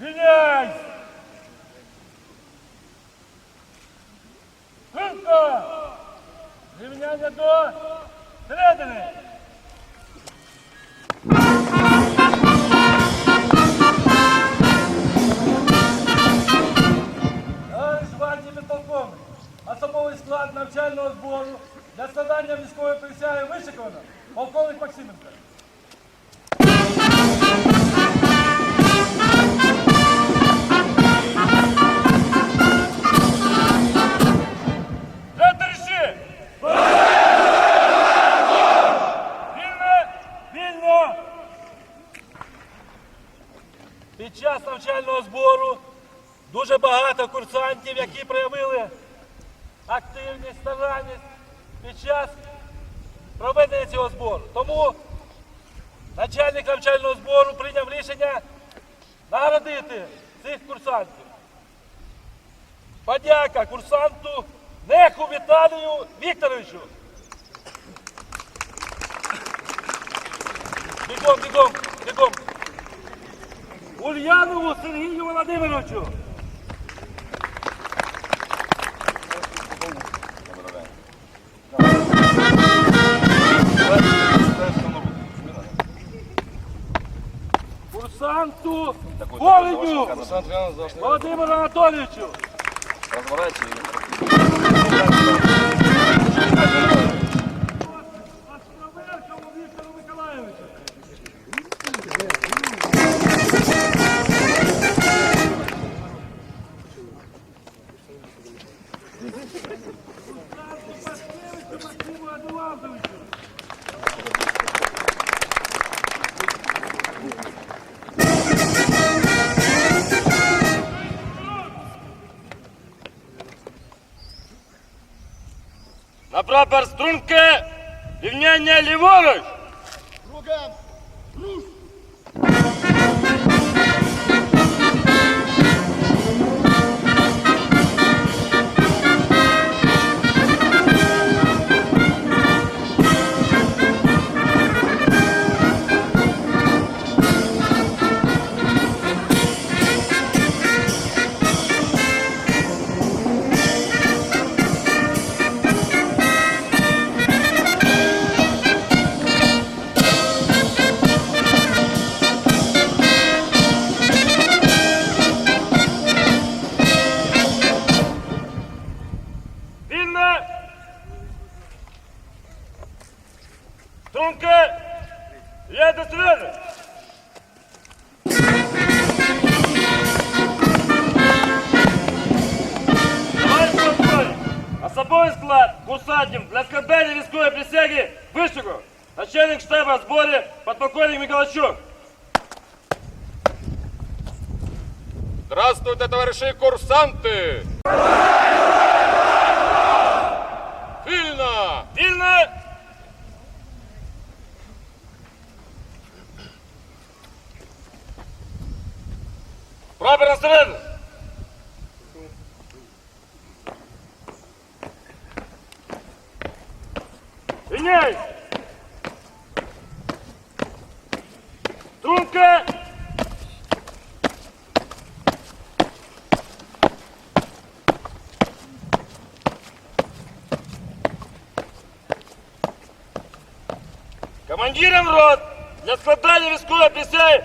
Гнязь! Хитко! Рівняння до середини! Гвардії. Особовий склад навчального збору для складання військової присяги Вишикована полковник Максименко. Багато курсантів, які проявили активність, старанність під час проведення цього збору. Тому начальник навчального збору прийняв рішення наградити цих курсантів. Подяка курсанту Неху Віталію Вікторовичу. Бігом, бігом, бігом. Ульянову Сергію Володимировичу. Курсанту Володю Володимиру Анатолійовичу. На прапор струнки рівняння ліворуч. Вільно. Начальник штабу зборів подполковник Миколайчук. Здравствуйте, товариші курсанти! Вільно! Вільно. Прапор на середину. Рівняйсь. Струнка. Командирам рот для складання військової присяги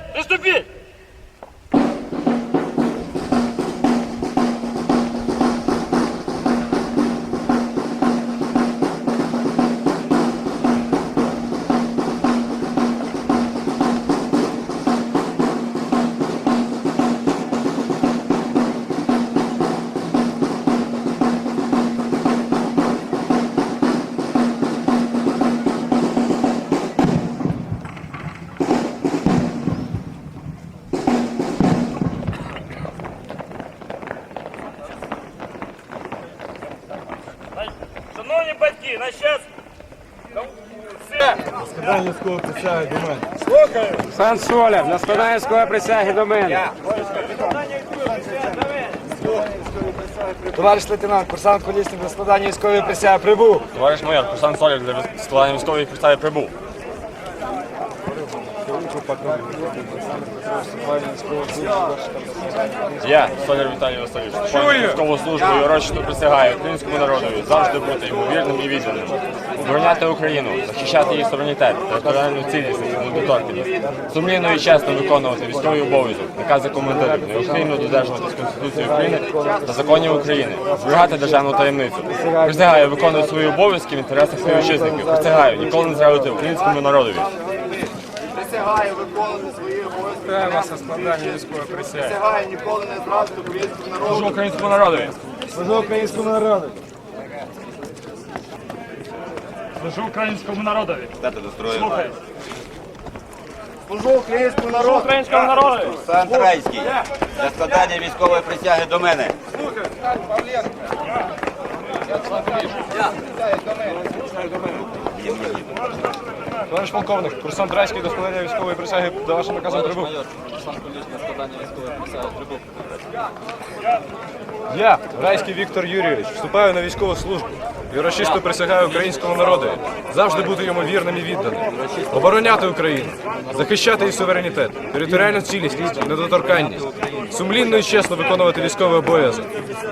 приступіть! Шановні батьки, на час... Сан Соляр, на складання військової присяги до мене. Товариш лейтенант, курсант колісник для складання військової присяги прибув. Товариш майор, курсант Солік для складання військової присяги прибув. Я, Соляр Віталій Васильович, військову службу і урочисто присягаю українському народові завжди бути йому вірним і відданим, обороняти Україну, захищати її суверенітет, територіальну цілісність і недоторканність, сумлінно і чесно виконувати військовий обов'язок, накази командирів, неухильно додержуватись Конституції України та законів України, зберігати державну таємницю. Присягаю виконувати свої обов'язки в інтересах співвітчизників. Присягаю ніколи не зрадити українському народові. Присягаю виконувати свої обов'язки. Вітаю вас на складанні військової присяги. Присягаю ніколи не зрадити українському народу. Служу українському народові. Служу українському народу. Служу українському народові. Слухай. Служу українському народу. Українському народові. Олександр Райський для складання військової присяги до мене. Товариш полковник, курсант Райський до складання військової присяги до вашим наказом прибув. Я, Райський Віктор Юрійович, вступаю на військову службу і урочисто присягаю українському народу. Завжди бути йому вірним і відданим, обороняти Україну, захищати її суверенітет, територіальну цілісність і недоторканність, сумлінно і чесно виконувати військовий обов'язок,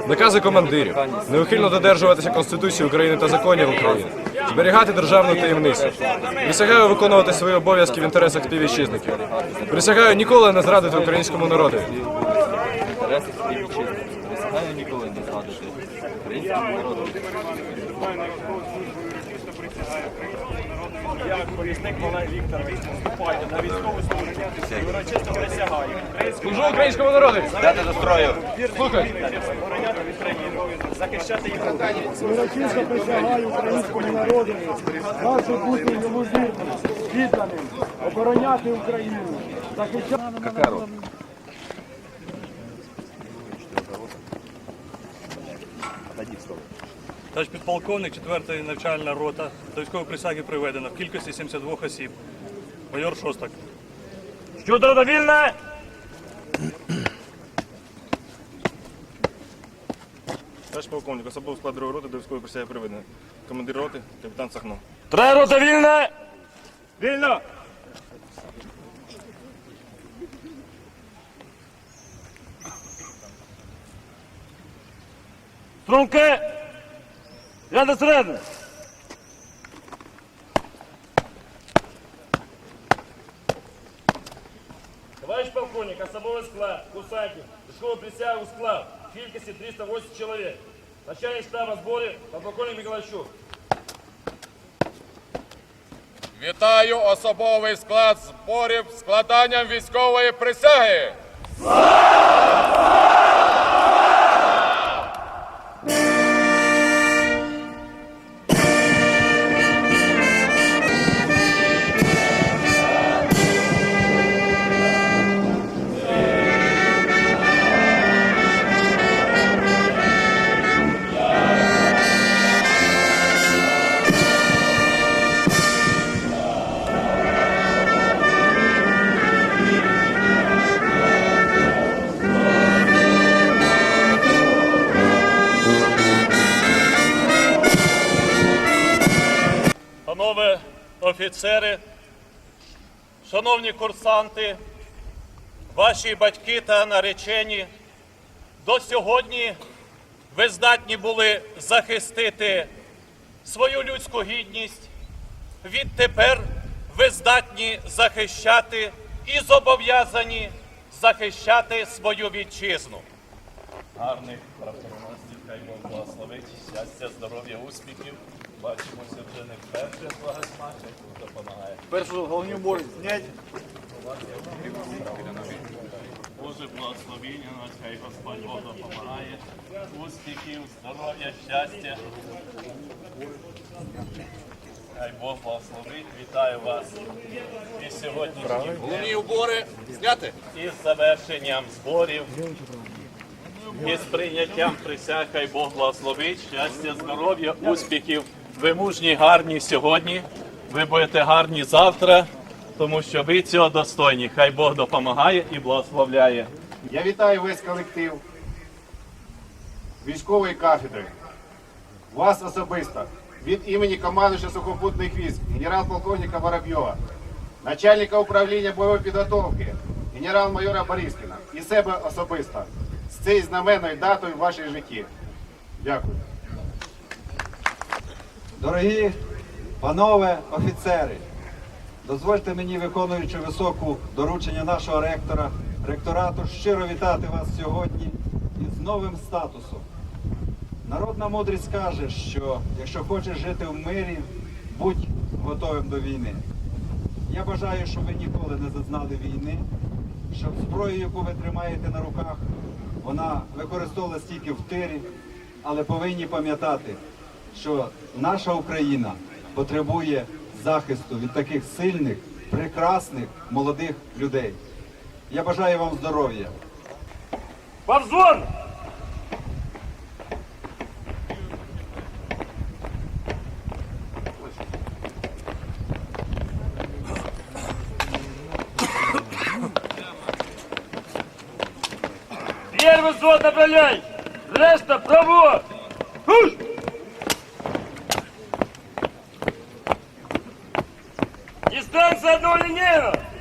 накази командирів, неухильно додержуватися Конституції України та законів України, зберігати державну таємницю. Присягаю виконувати свої обов'язки в інтересах співвітчизників. Присягаю ніколи не зрадити українському народу. Служу українському народу! Дати до строю. Слухай! Урочисто присягаю українському народу, нашу бути йому вірним, відданим, обороняти Україну, захищати. Товариш підполковник, 4-ї навчальна рота до військової присяги приведена в кількості 72 осіб. Майор Шостак. Щодо родовільне! Товариш полковник, особовий склад другої роти до військової присяги приведено. Командир роти, капітан Сахно. Троє рота вільне! Вільно! Струнки! Ряди середини! Товарищ полковник, особовый склад, курсантів, військову присягу склад, в кількості 380 чоловік. Начальник штаба зборів, подполковник Миколайчук. Вітаю особовий склад зборів з складанням військової присяги. Панове Офіцери, шановні курсанти, ваші батьки та наречені, до сьогодні ви здатні були захистити свою людську гідність. Відтепер ви здатні захищати і зобов'язані захищати свою вітчизну. гарних правдоносців, хай Бог благословить, щастя, здоров'я, успіхів. Бачимося вже не вперше, благосмак, хай Бог допомагає. Першу головні убори знять. Боже благословіння нас, хай Господь Бог допомагає. Успіхів, здоров'я, щастя. Хай Бог благословить. Вітаю вас і сьогоднішнім Головні убори зняти. із завершенням зборів. І з прийняттям присяг, хай Бог благословить, щастя, здоров'я, успіхів. Ви мужні, гарні сьогодні, ви будете гарні завтра, тому що ви цього достойні. Хай Бог допомагає і благословляє. Я вітаю весь колектив військової кафедри. Вас особисто від імені командуюча сухопутних військ, генерал-полковника Воробйова. начальника управління бойової підготовки, генерал-майора Борискіна і себе особисто з цією знаменною датою в вашій житті. Дякую. Дорогі панове офіцери, дозвольте мені, виконуючи високу доручення нашого ректора, ректорату, щиро вітати вас сьогодні із новим статусом. Народна мудрість каже, що якщо хочеш жити в мирі, будь готовим до війни. Я бажаю, щоб ви ніколи не зазнали війни, щоб зброю, яку ви тримаєте на руках, вона використовувалась тільки в тирі, але повинні пам'ятати, що наша Україна потребує захисту від таких сильних, прекрасних молодих людей. Я бажаю вам здоров'я. Повзон! Первый взвод направляй! Решта право! Хуш! Дистанция однолинейна! Локоп!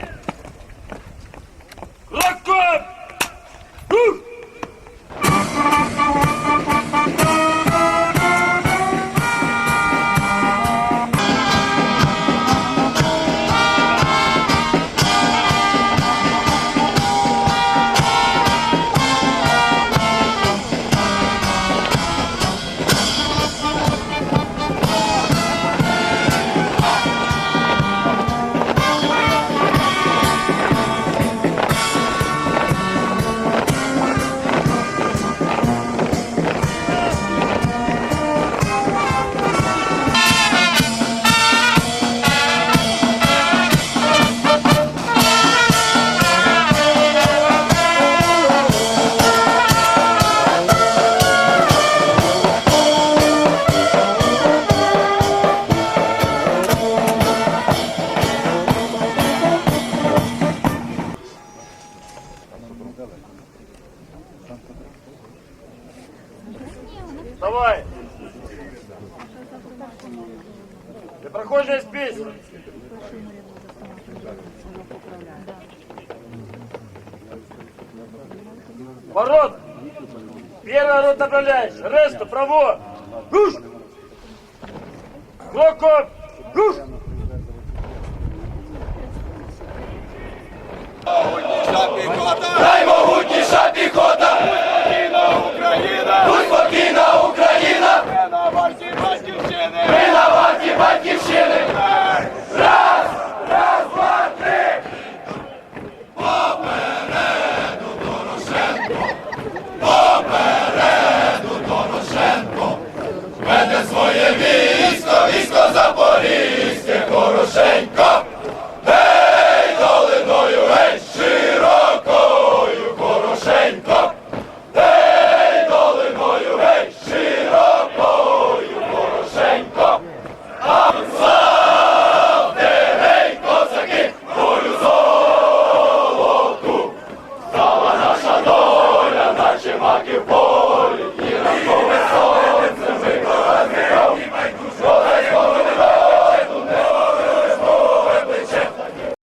Давай! Ты проходишь спись! Ворот! Первый рот направляешь, решту право! Гуш! Локоп! Гуш! Наймогутніша піхота! Україна!